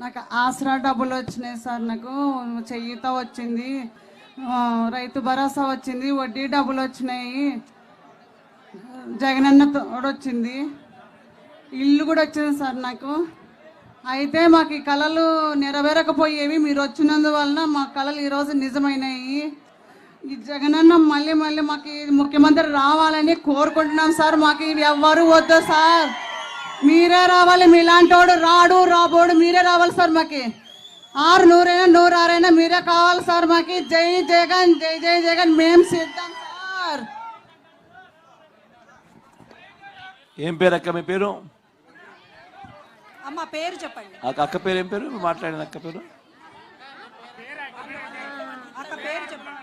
నాకు ఆసరా డబ్బులు వచ్చినాయి సార్ నాకు చెయ్యిత వచ్చింది. రైతు భరోసా వచ్చింది వడ్డీ డబ్బులు వచ్చినాయి. జగనన్న తోడు వచ్చింది. ఇల్లు కూడా వచ్చింది సార్ నాకు. అయితే మాకు ఈ కళలు నెరవేరకపోయేవి మీరు వచ్చినందువలన మా కళలు ఈరోజు నిజమైనాయి. ఈ జగనన్న మళ్ళీ మళ్ళీ మాకు ముఖ్యమంత్రి రావాలని కోరుకుంటున్నాం సార్. మాకు ఇవి ఎవ్వరు వద్దు సార్. మీరే రావాలి మీలాంటోడు రాడు రాబోడు మీరే రావాలి సార్ మాకి. ఆరు నూరైనా నూరు ఆరైనా మీరే కావాలి సార్ మాకి. జై జగన్ జై జై జగన్ మేము సిద్ధం సార్. ఏం పేరు అక్క మీ పేరు? అమ్మ పేరు చెప్పండి. అక్క పేరు ఏం పేరు? మాట్లాడిన అక్క పేరు? అక్క పేరు చెప్పండి.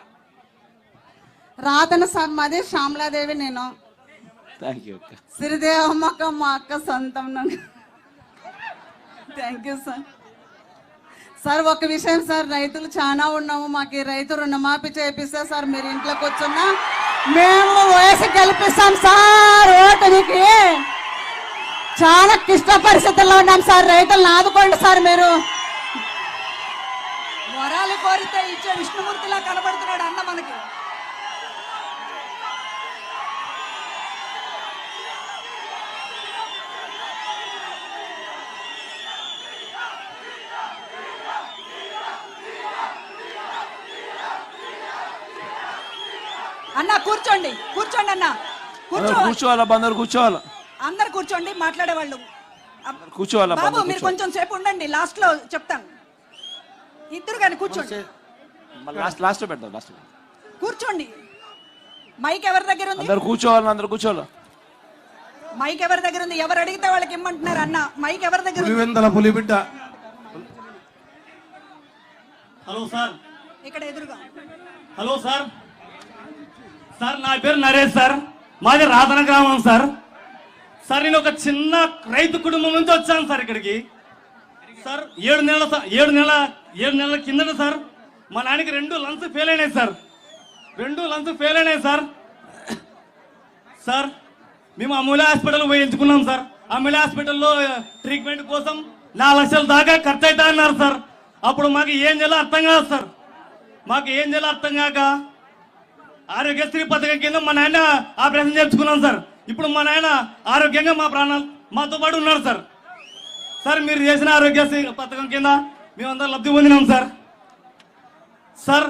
రాతన సార్ మాది శ్యామలాదేవి నేను. థ్యాంక్ యూ అక్క. సిరిదేవమ్మక్క మా అక్క సొంతం థ్యాంక్ యూ సార్ సార్ ఒక విషయం సార్ రైతులు చాలా ఉన్నాము. మాకు ఈ రైతు రుణమాఫీ చేపిస్తే సార్ మీరు ఇంట్లో కూర్చున్నా మేము వయసు గెలిపిస్తాం సార్ ఓటమికి. చాలా క్లిష్ట పరిస్థితుల్లో ఉన్నాం సార్ రైతులను ఆదుకోండి సార్ మీరు. వరాలు కోరితే ఇచ్చే విష్ణుమూర్తిలా కనబడుతున్నాడు అన్న మనకి. అన్న కూర్చోండి. కూర్చోండి అన్న. కూర్చోవాలా? అందరు కూర్చోవాలా? అందరు కూర్చోండి మాట్లాడేవాళ్ళు. కూర్చోవాలా? బాబు మీరు కొంచెం సేపు ఉండండి లాస్ట్లో చెప్తాను. ఇద్దరు కానీ కూర్చోండి. లాస్ట్ లాస్ట్ పెడతాం లాస్ట్ కూర్చోండి. మైక్ ఎవరి దగ్గర ఉంది? అందరు కూర్చోవాలి? అందరు కూర్చోవాలా? మైక్ ఎవరి దగ్గర ఉంది? ఎవరు అడిగితే వాళ్ళకి ఇమ్మంటున్నారు అన్న. మైక్ ఎవరి దగ్గర ఉంది? పులివెందల పులిబిడ్డ. Hello sir. ఇక్కడ ఎదురుగా. Hello sir. సార్ నా పేరు నరేష్ సార్. మాది రాధన గ్రామం సార్. సార్ నేను ఒక చిన్న రైతు కుటుంబం నుంచి వచ్చాను సార్ ఇక్కడికి. సార్ ఏడు నెలల ఏడు నెలల ఏడు నెలల కిందట సార్ మా నాన్నకి రెండు లంగ్స్ ఫెయిల్ అయినాయి సార్. రెండు లంగ్స్ ఫెయిల్ అయినాయి సార్. సార్ మేము అమూల్య హాస్పిటల్ పోయి ఎంచుకున్నాం సార్. అమూల్య హాస్పిటల్లో ట్రీట్మెంట్ కోసం నాలుగు లక్షల దాకా ఖర్చు అవుతా అన్నారు సార్. అప్పుడు మాకు ఏం చేయాలో అర్థం కాదు సార్. మాకు ఏం చేయాలో అర్థం కాక ఆరోగ్యశ్రీ పథకం కింద మా నాయన ఆపరేషన్ చేర్చుకున్నాం సార్. ఇప్పుడు మా నాయన ఆరోగ్యంగా మా ప్రాణాలు మాతో పాటు ఉన్నారు సార్. సార్ మీరు చేసిన ఆరోగ్యశ్రీ పథకం కింద మేమందరం లబ్ధి పొందినాం సార్. సార్